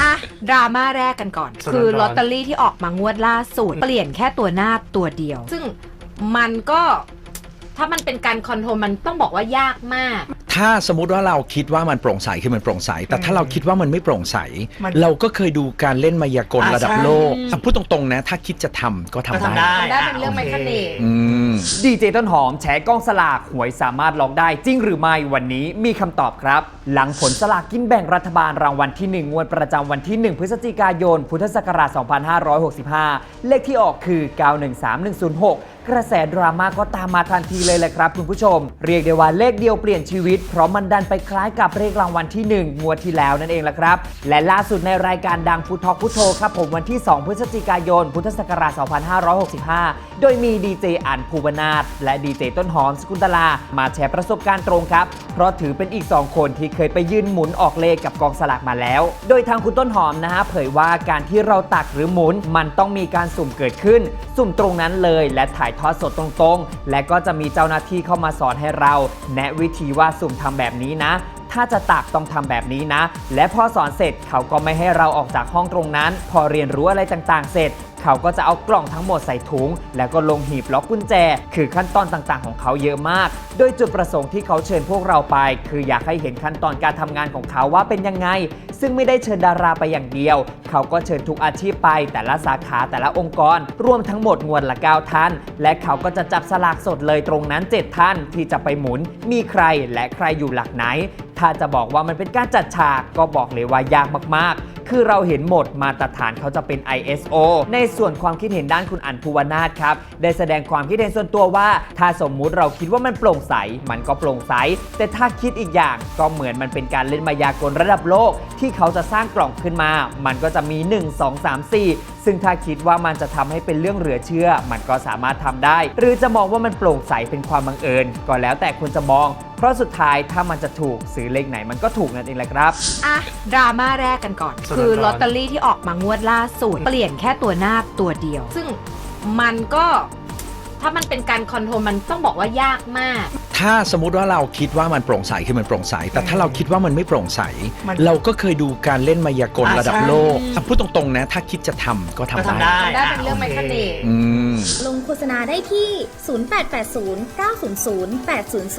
อะ ดราม่าแรกกันก่อน สดๆคือร้อนๆลอตเตอรี่ที่ออกมางวดล่าสุด เปลี่ยนแค่ตัวหน้าตัวเดียว ซึ่งมันก็ถ้ามันเป็นการคอนโทรลมันต้องบอกว่ายากมาก ถ้าสมมติว่าเราคิดว่ามันโปร่งใสคือมันโปร่งใส แต่ถ้าเราคิดว่ามันไม่โปร่งใส มันเราก็เคยดูการเล่นมายากลอ่าระดับใช่ โลกอะพูดตรงๆนะ ถ้าคิดจะทำก็ทำก็ทำได้ ได้ทำได้เป็นเรื่องะไมคานิกโอเคอืม ดีเจต้นหอมแฉกล้องสลากหวยสามารถล็อกได้จริงหรือไม่วันนี้มีคำตอบครับ หลังผลสลากกินแบ่งรัฐบาลรางวัลที่ 1 งวดประจำวันที่ 1 พฤศจิกายน พุทธศักราช 2565 เลขที่ออกคือ 913106 กระแสดราม่าก็ตามมาทันทีเลยแหละครับคุณผู้ชม เรียกได้ว่าเลขเดียวเปลี่ยนชีวิตเพราะมันดันไปคล้ายกับเลขรางวัลที่ 1 งวดที่แล้วนั่นเองละครับ และล่าสุดในรายการดังฟุตทอกพุทโธครับผมวันที่ 2 พฤศจิกายน พุทธศักราช 2565 โดยมีดีเจอันภูบนาถและดีเจต้นหอมสกุลตลา มาแชร์ประสบการณ์ตรงครับ เพราะถือเป็นอีก 2 คนที่เคยไปยืนหมุนออกเลขกับกองสลากมาแล้ว โดยทางคุณต้นหอมนะฮะเผยว่าการที่เราตักหรือหมุนมันต้องมีการสุ่มเกิดขึ้น สุ่มตรงนั้นเลย และถ่ายทอดสดตรงๆ และก็จะมีเจ้าหน้าที่เข้ามาสอนให้เรา แนะวิธีว่าสุ่มทำแบบนี้นะ ถ้าจะตักต้องทำแบบนี้นะ และพอสอนเสร็จเขาก็ไม่ให้เราออกจากห้องตรงนั้น พอเรียนรู้อะไรต่างๆ เสร็จ เขาก็จะเอากล่องทั้งหมดใส่ถุง แล้วก็ลงหีบล็อกกุญแจ คือขั้นตอนต่างๆ ของเขาเยอะมาก โดยจุดประสงค์ที่เขาเชิญพวกเราไป คืออยากให้เห็นขั้นตอนการทำงานของเขาว่าเป็นยังไง ซึ่งไม่ได้เชิญดาราไปอย่างเดียว เขาก็เชิญทุกอาชีพไป แต่ละสาขาแต่ละองค์กร รวมทั้งหมดงวดละ9ท่าน และเขาก็จะจับสลากสดเลยตรงนั้น 7 ท่านที่จะไปหมุน มีใครและใครอยู่หลักไหน ถ้าจะบอกว่ามันเป็นการจัดฉากก็บอกเลยว่ายากมากๆ คือเราเห็นหมดมาตรฐานเขาจะเป็น ISO ในส่วนความคิดเห็นด้านคุณอันภูวนาถครับ ได้แสดงความคิดเห็นส่วนตัวว่า ถ้าสมมุติเราคิดว่ามันโปร่งใส มันก็โปร่งใส แต่ถ้าคิดอีกอย่างก็เหมือนมันเป็นการเล่นมายากลระดับโลก ที่เขาจะสร้างกล่องขึ้นมา มันก็จะมี 1 2 3 4 ซึ่งถ้าคิดว่ามันจะทำให้เป็นเรื่องเหลือเชื่อ มันก็สามารถทำได้ หรือจะมองว่ามันโปร่งใสเป็นความบังเอิญก็แล้วแต่คุณจะมองเพราะสุดท้ายถ้ามันจะถูกซื้อเลขไหนมันก็ถูกนั่นเองแหละครับ อะ ดราม่าแรกกันก่อน คือร้อนๆลอตเตอรี่ที่ออกมางวดล่าสุดเปลี่ยนแค่ตัวหน้าตัวเดียว ซึ่งมันก็ถ้ามันเป็นการคอนโทรลมันต้องบอกว่ายากมาก ถ้าสมมติว่าเราคิดว่ามันโปร่งใสคือมันโปร่งใส แต่ถ้าเราคิดว่ามันไม่โปร่งใส มันเราก็เคยดูการเล่นมายากลอ่าระดับใช่ โลกอะพูดตรงๆนะ ถ้าคิดจะทำก็ทำก็ได้ทำได้ทำได้เป็นเรื่องไมโคานิกอืม ลงโฆษณาได้ที่ 0880 900 800เ